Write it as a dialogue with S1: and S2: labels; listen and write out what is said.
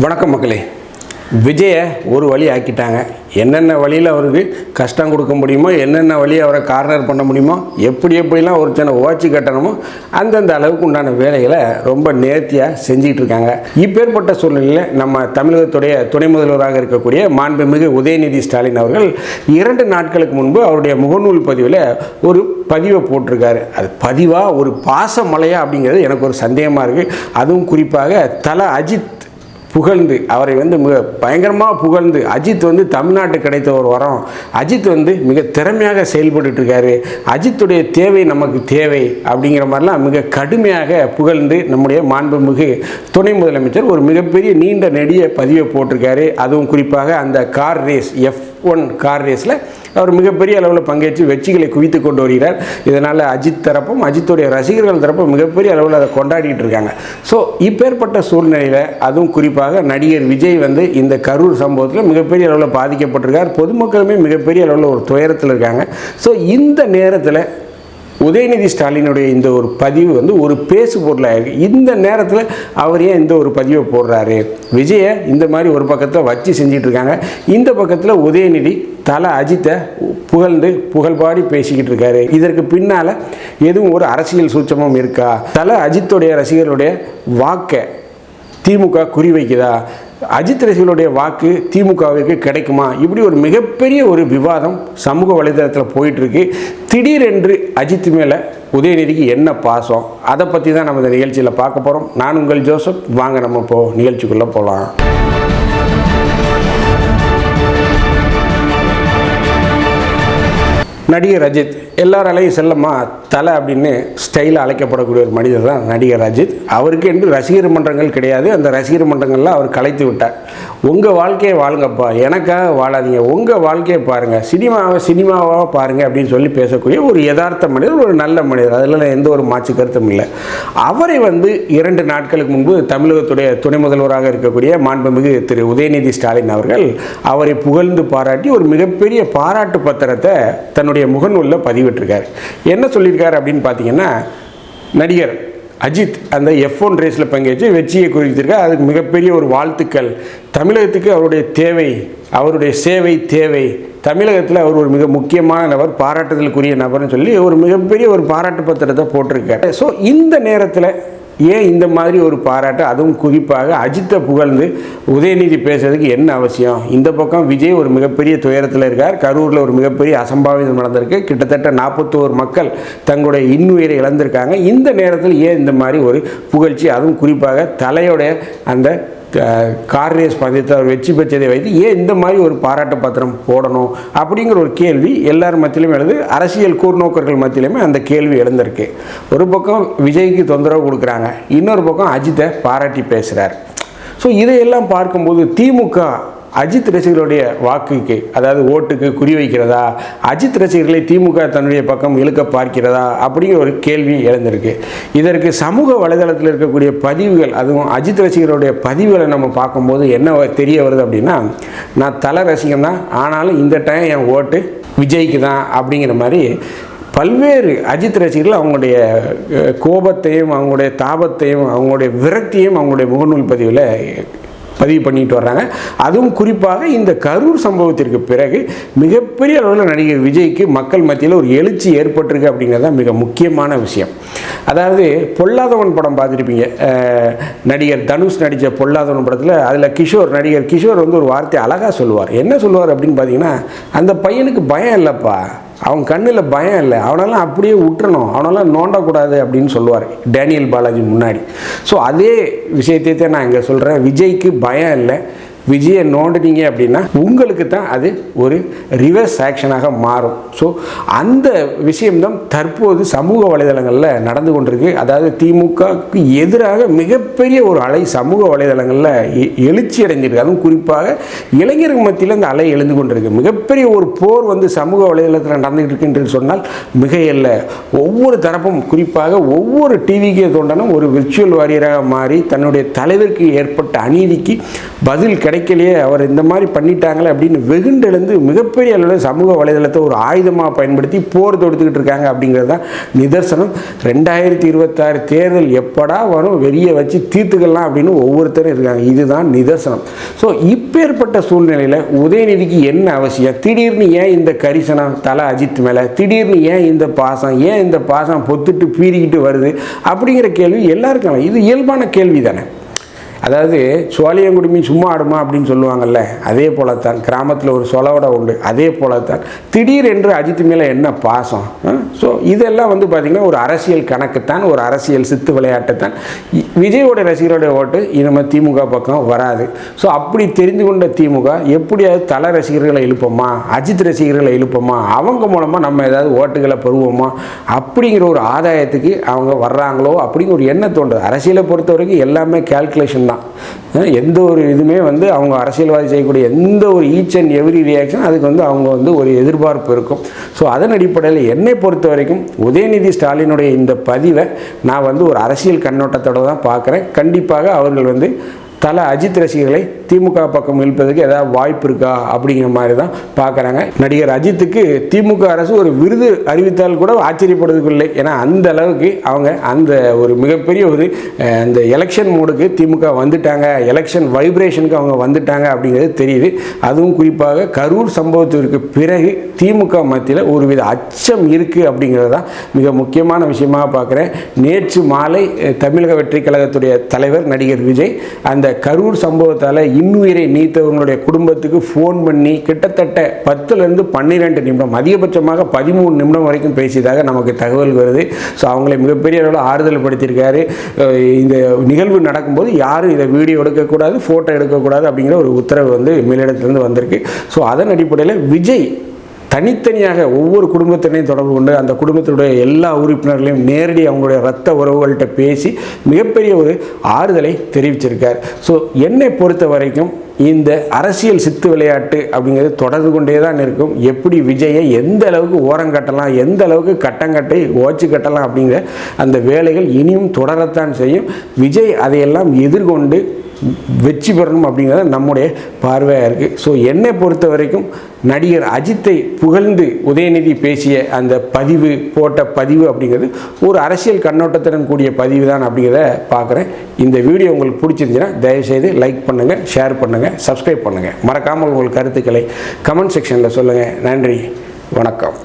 S1: வணக்கம் மக்களே. விஜயை ஒரு வழி ஆக்கிட்டாங்க. என்னென்ன வழியில் அவருக்கு கஷ்டம் கொடுக்க முடியுமோ என்னென்ன வழி அவரை கார்னர் பண்ண முடியுமோ எப்படி எப்படிலாம் ஒரு சின்ன ஓச்சி கட்டணுமோ அந்தந்த அளவுக்கு உண்டான வேலைகளை ரொம்ப நேர்த்தியாக செஞ்சிட்டு இருக்காங்க. இப்பேற்பட்ட சூழ்நிலையில் நம்ம தமிழகத்துடைய துணை முதல்வராக இருக்கக்கூடிய மாண்புமிகு உதயநிதி ஸ்டாலின் அவர்கள் இரண்டு நாட்களுக்கு முன்பு அவருடைய முகநூல் பதிவில் ஒரு பதிவை போட்டிருக்காரு. அது பதிவாக ஒரு பாச மலையா அப்படிங்கிறது எனக்கு ஒரு சந்தேகமாக இருக்குது அதுவும் குறிப்பாக தல அஜித் புகழ்ந்து அவரை வந்து மிக பயங்கரமாக புகழ்ந்து அஜித் வந்து தமிழ்நாட்டுக்கு கிடைத்த ஒரு வரம். அஜித் வந்து மிக திறமையாக செயல்பட்டுருக்காரு அஜித்துடைய தேவை நமக்கு தேவை அப்படிங்கிற மாதிரிலாம் மிக கடுமையாக புகழ்ந்து நம்முடைய மாண்புமிகு துணை முதலமைச்சர் ஒரு மிகப்பெரிய நீண்ட நெடிய பதிவை போட்டிருக்காரு. அதுவும் குறிப்பாக அந்த car race F one car ரேஸில் அவர் மிகப்பெரிய அளவில் பங்கேற்று வெற்றிகளை குவித்து கொண்டு வருகிறார். இதனால் அஜித் தரப்பும் அஜித்துடைய ரசிகர்கள் தரப்பும் மிகப்பெரிய அளவில் அதை கொண்டாடிட்டு இருக்காங்க. ஸோ இப்பேற்பட்ட சூழ்நிலையில் அதுவும் குறிப்பாக நடிகர் விஜய் வந்து இந்த கரூர் சம்பவத்தில் மிகப்பெரிய அளவில் பாதிக்கப்பட்டிருக்கார். பொதுமக்களுமே மிகப்பெரிய அளவில் ஒரு துயரத்தில் இருக்காங்க. ஸோ இந்த நேரத்தில் உதயநிதி ஸ்டாலினுடைய இந்த ஒரு பதிவு வந்து ஒரு பேசு பொருளாக இருக்குது இந்த நேரத்தில் அவர் ஏன் இந்த ஒரு பதிவை போடுறாரு? விஜயை இந்த மாதிரி ஒரு பக்கத்தில் வச்சு செஞ்சிட்டு இருக்காங்க. இந்த பக்கத்தில் உதயநிதி தலை அஜித்தை புகழ்ந்து புகழ்பாடி பேசிக்கிட்டு இருக்காரு. இதற்கு பின்னால் எதுவும் ஒரு அரசியல் சூட்சமும் இருக்கா? தலை அஜித்துடைய ரசிகர்களுடைய வாக்கை திமுக குறிவைக்குதா? அஜித் ரசிகளுடைய வாக்கு திமுகவிற்கு கிடைக்குமா? இப்படி ஒரு மிகப்பெரிய ஒரு விவாதம் சமூக வலைதளத்தில் போயிட்டுருக்கு. திடீரென்று அஜித் மேலே உதயநிதிக்கு என்ன பாசம்? அதை பற்றி தான் நம்ம இந்த நிகழ்ச்சியில் பார்க்க போகிறோம் நான் உங்கள் ஜோசப். வாங்க நம்ம இப்போ நிகழ்ச்சிக்குள்ளே போகலாம் நடிகர் அஜித் எல்லாராலையும் செல்லம்மா தலை அப்படின்னு ஸ்டைலாக அழைக்கப்படக்கூடிய ஒரு மனிதர் தான் நடிகர் அஜித் அவருக்கு என்று ரசிகர் மன்றங்கள் கிடையாது. அந்த ரசிகர் மன்றங்கள்லாம் அவர் கலைத்து விட்டார். உங்கள் வாழ்க்கையை வாழுங்கப்பா. எனக்காக வாழாதீங்க. உங்கள் வாழ்க்கையை பாருங்கள் சினிமாவை சினிமாவாக பாருங்கள் அப்படின்னு சொல்லி பேசக்கூடிய ஒரு யதார்த்த மனிதர் ஒரு நல்ல மனிதர். அதில் எந்த ஒரு மாற்று கருத்தும் இல்லை. அவரை வந்து இரண்டு நாட்களுக்கு முன்பு தமிழகத்துடைய துணை முதல்வராக இருக்கக்கூடிய மாண்புமிகு திரு உதயநிதி ஸ்டாலின் அவர்கள் அவரை புகழ்ந்து பாராட்டி ஒரு மிகப்பெரிய பாராட்டு பத்திரத்தை தன்னுடைய முகநூலில் பதிவிட்டிருக்காரு. என்ன சொல்லியிருக்காரு அப்படின்னு பார்த்தீங்கன்னா நடிகர் அஜித் அந்த எஃப் ஒன் ரேஸில் பங்கேற்று வெற்றியை குறித்திருக்கார் அதுக்கு மிகப்பெரிய ஒரு வாழ்த்துக்கள். தமிழகத்துக்கு அவருடைய தேவை அவருடைய சேவை தேவை. தமிழகத்தில் அவர் ஒரு மிக முக்கியமான நபர் பாராட்டுதலுக்குரிய நபர்னு சொல்லி ஒரு மிகப்பெரிய ஒரு பாராட்டு பத்திரத்தை போட்டிருக்காரு. ஸோ இந்த நேரத்தில் ஏன் இந்த மாதிரி ஒரு பாராட்டு? அதுவும் குறிப்பாக அஜித்தை புகழ்ந்து உதயநிதி பேசுறதுக்கு என்ன அவசியம்? இந்த பக்கம் விஜய் ஒரு மிகப்பெரிய துயரத்தில் இருக்கார். கரூரில் ஒரு மிகப்பெரிய அசம்பாவிதம் நடந்திருக்கு. கிட்டத்தட்ட நாற்பத்தோரு மக்கள் தங்களுடைய இன்னுயிரை இழந்திருக்காங்க. இந்த நேரத்தில் ஏன் இந்த மாதிரி ஒரு புகழ்ச்சி? அதுவும் குறிப்பாக தலையோடைய அந்த கார் ரேஸ் பந்தயத்தில் அவர் வெற்றி பெற்றதை வைத்து ஏன் இந்த மாதிரி ஒரு பாராட்டு பத்திரம் போடணும் அப்படிங்கிற ஒரு கேள்வி எல்லார் மத்தியிலும் எழுது. அரசியல் கூர்நோக்கர்கள் மத்தியிலுமே அந்த கேள்வி எழுந்திருக்கு. ஒரு பக்கம் விஜய்க்கு தொந்தரவு கொடுக்குறாங்க. இன்னொரு பக்கம் அஜித்தை பாராட்டி பேசுகிறார் ஸோ இதையெல்லாம் பார்க்கும்போது திமுக அஜித் ரசிகர்களுடைய வாக்குக்கு அதாவது ஓட்டுக்கு குறிவைக்கிறதா அஜித் ரசிகர்களை திமுக தன்னுடைய பக்கம் இழுக்க பார்க்கிறதா? அப்படிங்கிற ஒரு கேள்வி எழுந்திருக்கு. இதற்கு சமூக வலைதளத்தில் இருக்கக்கூடிய பதிவுகள் அதுவும் அஜித் ரசிகர்களுடைய பதிவுகளை நம்ம பார்க்கும்போது என்ன வ- தெரிய வருது அப்படின்னா நான் தலை ரசிகன் தான் ஆனாலும் இந்த டைம் என் ஓட்டு விஜய்க்கு தான் அப்படிங்கிற மாதிரி பல்வேறு அஜித் ரசிகர்கள் அவங்களுடைய கோபத்தையும் அவங்களுடைய தாபத்தையும் அவங்களுடைய விரக்தியும் அவங்களுடைய முகநூல் பதிவில் பதிவு பண்ணிட்டு வர்றாங்க. அதுவும் குறிப்பாக இந்த கரூர் சம்பவத்திற்கு பிறகு மிகப்பெரிய அளவில் நடிகர் விஜய்க்கு மக்கள் மத்தியில் ஒரு எழுச்சி ஏற்பட்டிருக்கு அப்படிங்கிறது தான் மிக முக்கியமான விஷயம். அதாவது பொல்லாதவன் படம் பார்த்துருப்பீங்க. நடிகர் தனுஷ் நடித்த பொல்லாதவன் படத்தில் அதில் கிஷோர் நடிகர் கிஷோர் வந்து ஒரு வார்த்தை அழகாக சொல்லுவார். என்ன சொல்லுவார் அப்படின்னு பார்த்தீங்கன்னா அந்த பையனுக்கு பயம் இல்லைப்பா. அவன் கண்ணில் பயம் இல்லை. அவனெல்லாம் அப்படியே விட்டுறணும் அவனெல்லாம் நோண்டக்கூடாது அப்படின்னு சொல்லுவார். டேனியல் பாலாஜி முன்னாடி. ஸோ அதே விஷயத்தை தான் நான் இங்கே சொல்கிறேன் விஜய்க்கு பயம் இல்லை. விஜயை நோண்டினீங்க அப்படின்னா உங்களுக்கு தான் அது ஒரு ரிவர்ஸ் ஆக்ஷனாக மாறும். ஸோ அந்த விஷயம்தான் தற்போது சமூக வலைதளங்களில் நடந்து கொண்டிருக்கு. அதாவது திமுகவுக்கு எதிராக மிகப்பெரிய ஒரு அலை சமூக வலைதளங்களில் எ- எழுச்சி அடைஞ்சிருக்கு அதுவும் குறிப்பாக இளைஞர்கள் மத்தியில் இந்த அலை எழுந்து கொண்டிருக்கு. மிகப்பெரிய ஒரு போர் வந்து சமூக வலைதளத்தில் நடந்துகிட்டு இருக்கு என்று சொன்னால் மிகையல்ல. ஒவ்வொரு தரப்பும் குறிப்பாக ஒவ்வொரு டிவிக்கு தோண்டனும் ஒரு விர்ச்சுவல் வாரியராக மாறி தன்னுடைய தலைவருக்கு ஏற்பட்ட அநீதிக்கு பதில் கிடைக்கலையே அவர் இந்த மாதிரி பண்ணிட்டாங்களே அப்படின்னு வெகுண்டெழுந்து மிகப்பெரிய அளவில் சமூக வலைதளத்தை ஒரு ஆயுதமாக பயன்படுத்தி போர் தொடுத்துக்கிட்டு இருக்காங்க அப்படிங்கிறது தான் நிதர்சனம். ரெண்டாயிரத்தி இருபத்தாறு தேர்தல் எப்படா வரும் வெளியே வச்சு தீர்த்துக்கலாம் அப்படின்னு ஒவ்வொருத்தரும் இருக்காங்க. இதுதான் நிதர்சனம். ஸோ இப்பேற்பட்ட சூழ்நிலையில் உதயநிதிக்கு என்ன அவசியம்? திடீர்னு ஏன் இந்த கரிசனம் தலை அஜித் மேலே? திடீர்னு ஏன் இந்த பாசம்? ஏன் இந்த பாசம் பொத்துட்டு பீறிக்கிட்டு வருது? அப்படிங்கிற கேள்வி எல்லாருக்கும் இது இயல்பான கேள்வி தானே அதாவது சோழியங்குடுமி சும்மா ஆடுமா அப்படின்னு சொல்லுவாங்கல்ல அதே போலத்தான். கிராமத்தில் ஒரு சொலவடை உண்டு அதே போலத்தான். திடீர் என்று அஜித் மேலே என்ன பாசம்? ஸோ இதெல்லாம் வந்து பார்த்திங்கன்னா ஒரு அரசியல் கணக்குத்தான் ஒரு அரசியல் சித்து விளையாட்டுத்தான். தான் விஜயோட ரசிகரோட ஓட்டு இனிமேல் திமுக பக்கம் வராது. ஸோ அப்படி தெரிந்து கொண்ட திமுக எப்படியாவது தலை ரசிகர்களை எழுப்போமா அஜித் ரசிகர்களை எழுப்போமா அவங்க மூலமாக நம்ம ஏதாவது ஓட்டுகளை பெறுவோமா அப்படிங்கிற ஒரு ஆதாயத்துக்கு அவங்க வர்றாங்களோ அப்படிங்கிற ஒரு எண்ணம் தோன்றுது. அரசியலை பொறுத்த வரைக்கும் எல்லாமே கேல்குலேஷன் தான். எந்த ஒரு இதுவுமே வந்து அவங்க அரசியல்வாதி செய்யக்கூடிய எந்த ஒரு ஈச் அண்ட் எவ்ரி ரியாக்ஷன் அதுக்கு வந்து அவங்க வந்து ஒரு எதிர்பார்ப்பு இருக்கும். ஸோ அதன் அடிப்படையில் என்னை பொறுத்த வரைக்கும் உதயநிதி ஸ்டாலினுடைய இந்த பதிவை நான் வந்து ஒரு அரசியல் கண்ணோட்டத்தோட தான் பார்க்குறேன். கண்டிப்பாக அவர்கள் வந்து தலை அஜித் ரசிகர்களை திமுக பக்கம் இழுப்பதற்கு ஏதாவது வாய்ப்பு இருக்கா அப்படிங்கிற மாதிரி தான் பார்க்குறாங்க. நடிகர் அஜித்துக்கு திமுக அரசு ஒரு விருது அறிவித்தால் கூட ஆச்சரியப்படுவதில்லை. ஏன்னா அந்த அளவுக்கு அவங்க அந்த ஒரு மிகப்பெரிய ஒரு அந்த எலெக்ஷன் மோடுக்கு திமுக வந்துட்டாங்க. எலெக்ஷன் வைப்ரேஷனுக்கு அவங்க வந்துட்டாங்க அப்படிங்கிறது தெரியுது. அதுவும் குறிப்பாக கரூர் சம்பவத்திற்கு பிறகு திமுக மத்தியில் ஒருவித அச்சம் இருக்குது அப்படிங்கிறது தான் மிக முக்கியமான விஷயமாக பார்க்குறேன். நேற்று மாலை தமிழக வெற்றி கழகத்துடைய தலைவர் நடிகர் விஜய் அந்த கரூர் சம்பவத்தால் இன்னுயிரை நீத்தவங்களுடைய குடும்பத்துக்கு ஃபோன் பண்ணி கிட்டத்தட்ட பத்துலேருந்து பன்னிரெண்டு நிமிடம் அதிகபட்சமாக பதிமூணு நிமிடம் வரைக்கும் பேசியதாக நமக்கு தகவல் வருது. ஸோ அவங்களை மிகப்பெரிய அளவில் ஆறுதல் படுத்தியிருக்காரு இந்த நிகழ்வு நடக்கும்போது யாரும் இதை வீடியோ எடுக்கக்கூடாது ஃபோட்டோ எடுக்கக்கூடாது அப்படிங்கிற ஒரு உத்தரவு வந்து மேலிடத்துலேருந்து வந்திருக்கு. ஸோ அதன் அடிப்படையில் விஜய் தனித்தனியாக ஒவ்வொரு குடும்பத்தினையும் தொடர்பு கொண்டு அந்த குடும்பத்தினுடைய எல்லா உறுப்பினர்களையும் நேரடி அவங்களுடைய ரத்த உறவுகள்கிட்ட பேசி மிகப்பெரிய ஒரு ஆறுதலை தெரிவிச்சிருக்கார். ஸோ என்னை பொறுத்த வரைக்கும் இந்த அரசியல் சித்து விளையாட்டு அப்படிங்கிறது தொடர்ந்து கொண்டே தான் இருக்கும். எப்படி விஜயை எந்த அளவுக்கு ஓரம் கட்டலாம் எந்த அளவுக்கு கட்டங்கட்டை ஓச்சு கட்டலாம் அப்படிங்கிற அந்த வேலைகள் இனியும் தொடரத்தான் செய்யும். விஜய் அதையெல்லாம் எதிர்கொண்டு வெற்றி பெறணும் அப்படிங்கிறது நம்முடைய பார்வையாக இருக்குது ஸோ என்னை பொறுத்த வரைக்கும் நடிகர் அஜித்தை புகழ்ந்து உதயநிதி பேசிய அந்த பதிவு போட்ட பதிவு அப்படிங்கிறது ஒரு அரசியல் கண்ணோட்டத்துடன் கூடிய பதிவு தான் அப்படிங்கிறத பார்க்குறேன். இந்த வீடியோ உங்களுக்கு பிடிச்சிருந்துச்சுன்னா தயவுசெய்து லைக் பண்ணுங்கள் ஷேர் பண்ணுங்கள் சப்ஸ்கிரைப் பண்ணுங்கள் மறக்காமல் உங்கள் கருத்துக்களை கமெண்ட் செக்ஷனில் சொல்லுங்கள் நன்றி வணக்கம்.